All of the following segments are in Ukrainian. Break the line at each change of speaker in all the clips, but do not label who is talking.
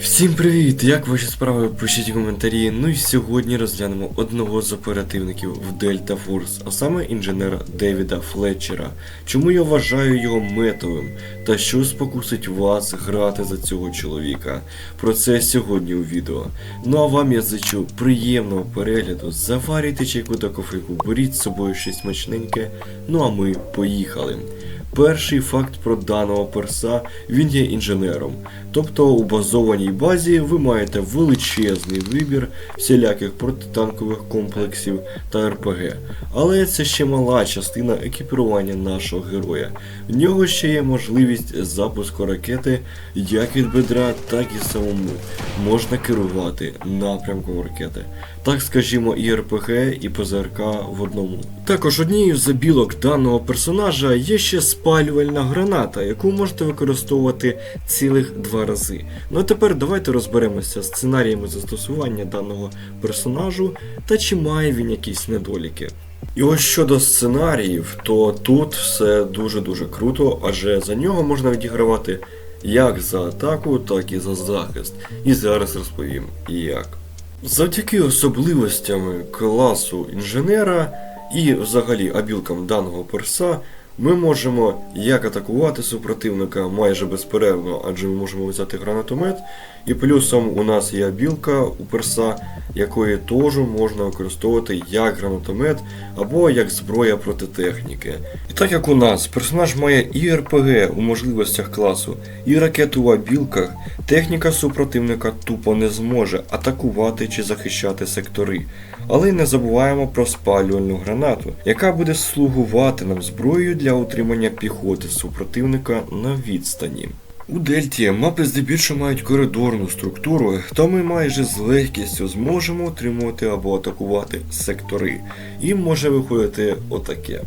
Всім привіт! Як ваші справи? Пишіть коментарі. Ну і сьогодні розглянемо одного з оперативників в Delta Force, а саме інженера Девіда Флетчера. Чому я вважаю його метовим? Та що спокусить вас грати за цього чоловіка? Про це сьогодні у відео. Ну а вам я зичу приємного перегляду. Заварюйте чайку та кофейку, беріть з собою щось смачненьке. Ну а ми поїхали. Перший факт про даного перса він є інженером. Тобто у базованій базі ви маєте величезний вибір всіляких протитанкових комплексів та РПГ. Але це ще мала частина екіпірування нашого героя. В нього ще є можливість запуску ракети як від бедра, так і самому. Можна керувати напрямком ракети. Так скажімо, і РПГ, і ПЗРК в одному. Також однією з забілок даного персонажа є ще спалювальна граната, яку можете використовувати цілих два рази. Ну а тепер давайте розберемося з сценаріями застосування даного персонажу та чи має він якісь недоліки. І ось щодо сценаріїв, то тут все дуже-дуже круто, адже за нього можна відігравати як за атаку, так і за захист. І зараз розповім як. Завдяки особливостям класу інженера і взагалі абілкам даного перса, ми можемо як атакувати супротивника майже безперервно, адже ми можемо взяти гранатомет, і плюсом у нас є абілка у перса, якої теж можна використовувати як гранатомет або як зброя проти техніки. І так як у нас персонаж має і РПГ у можливостях класу, і ракету в абілках, техніка супротивника тупо не зможе атакувати чи захищати сектори. Але не забуваємо про спалювальну гранату, яка буде слугувати нам зброєю для утримання піхоти супротивника на відстані. У Дельті мапи здебільшого мають коридорну структуру, то ми майже з легкістю зможемо отримувати або атакувати сектори. І може виходити отаке.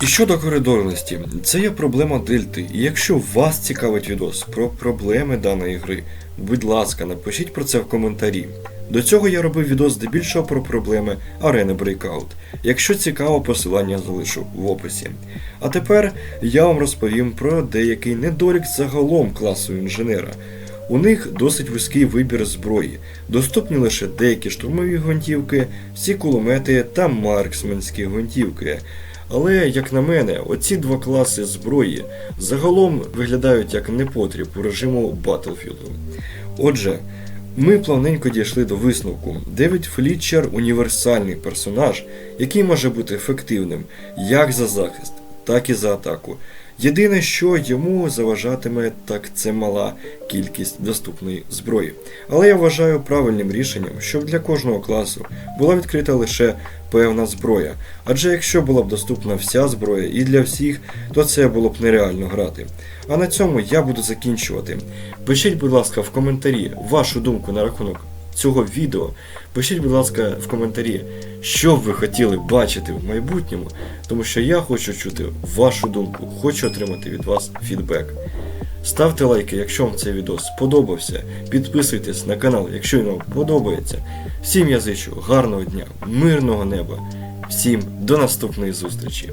І щодо коридорності, це є проблема дельти. І якщо вас цікавить відос про проблеми даної гри, будь ласка, напишіть про це в коментарі. До цього я робив відос здебільшого про проблеми арени Breakout. Якщо цікаво, посилання залишу в описі. А тепер я вам розповім про деякий недолік загалом класу інженера. У них досить вузький вибір зброї, доступні лише деякі штурмові гвинтівки, всі кулемети та марксменські гвинтівки. Але, як на мене, оці два класи зброї загалом виглядають як непотріб у режиму Battlefield. Отже, ми плавненько дійшли до висновку. Девід Флітчер універсальний персонаж, який може бути ефективним як за захист, так і за атаку. Єдине, що йому заважатиме, так це мала кількість доступної зброї. Але я вважаю правильним рішенням, щоб для кожного класу була відкрита лише певна зброя. Адже якщо була б доступна вся зброя і для всіх, то це було б нереально грати. А на цьому я буду закінчувати. Пишіть, будь ласка, в коментарі вашу думку на рахунок цього відео. Пишіть, будь ласка, в коментарі, що б ви хотіли бачити в майбутньому, тому що я хочу чути вашу думку, хочу отримати від вас фідбек. Ставте лайки, якщо вам цей відео сподобався. Підписуйтесь на канал, якщо він вам подобається. Всім я зичу гарного дня, мирного неба. Всім до наступної зустрічі.